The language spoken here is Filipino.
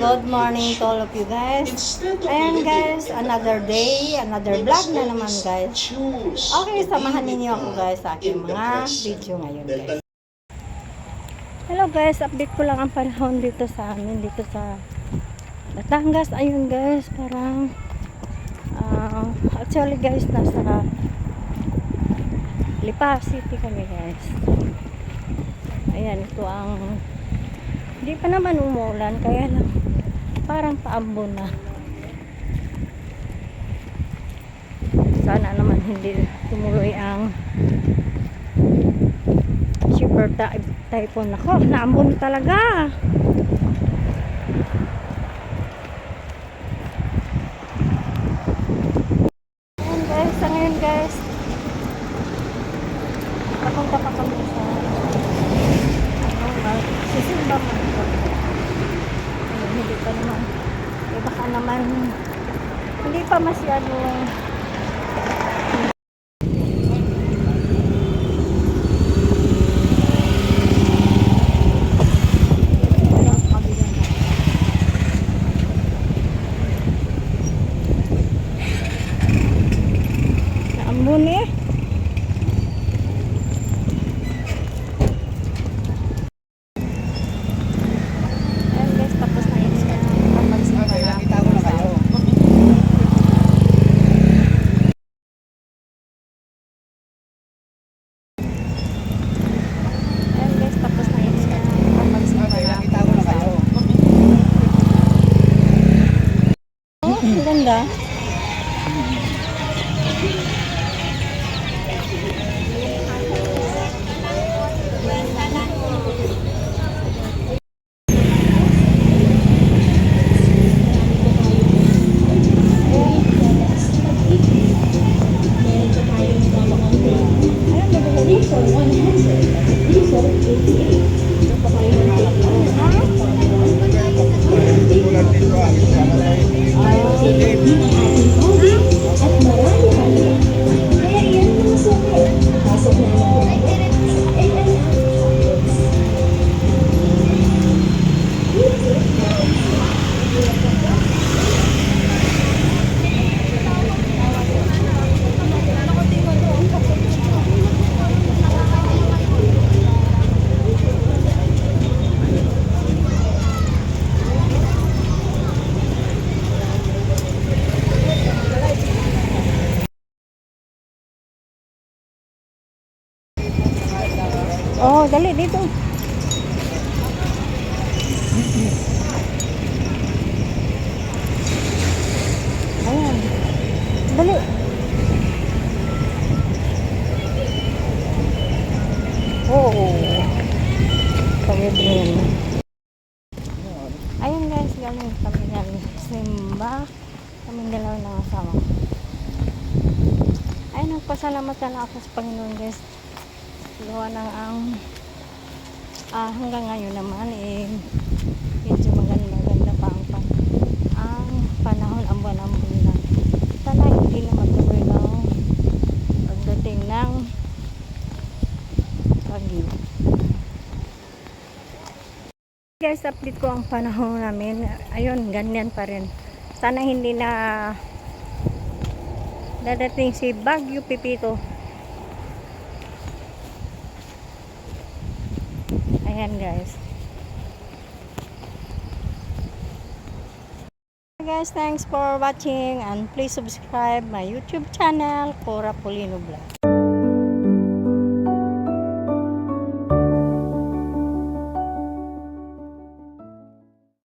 Good morning to all of you guys. Ayan guys, another day, another vlog na naman guys. Okay, samahan ninyo ako guys sa aking mga video ngayon guys. Hello guys, update ko lang ang panahon dito sa amin, dito sa Batangas. Ayun guys, parang ah, actually guys, nasa Lipa City kami guys. Ayan, ito ang hindi pa naman umuulan, kaya lang parang paambon na. Sana naman hindi tumuloy ang super ty- typhoon. Ako, naambon talaga. Ayan guys, sa ngayon guys. Papunta pa kami sa sisimba man ako. Ayun, hindi pa naman. Eh, baka naman, hindi pa masyadong Ambon. Ayan guys, tapos na yun siya. Pagsimba na. Ayan guys, tapos na yun siya. Pagsimba na. Oh, Oh, dali dito. Ayan. Dali. Oo. Pagod rin. Ayun guys, galing kami ng Simba. Kami dalawa ng asawa. Ay, nagpasalamat na ako sa Panginoon guys. Gawa ng ang ah, hanggang ngayon naman eh medyo maganda maganda pa ang, pan, ang panahon ang buwan ang buwan sana hindi na magtuloy ng pagdating ng bagyo guys update ko ang panahon namin. Ayun ganyan pa rin. Sana hindi na dadating si Bagyo Pipito Ayan guys. Guys, thanks for watching and please subscribe my YouTube channel, Cora Polino Vlog.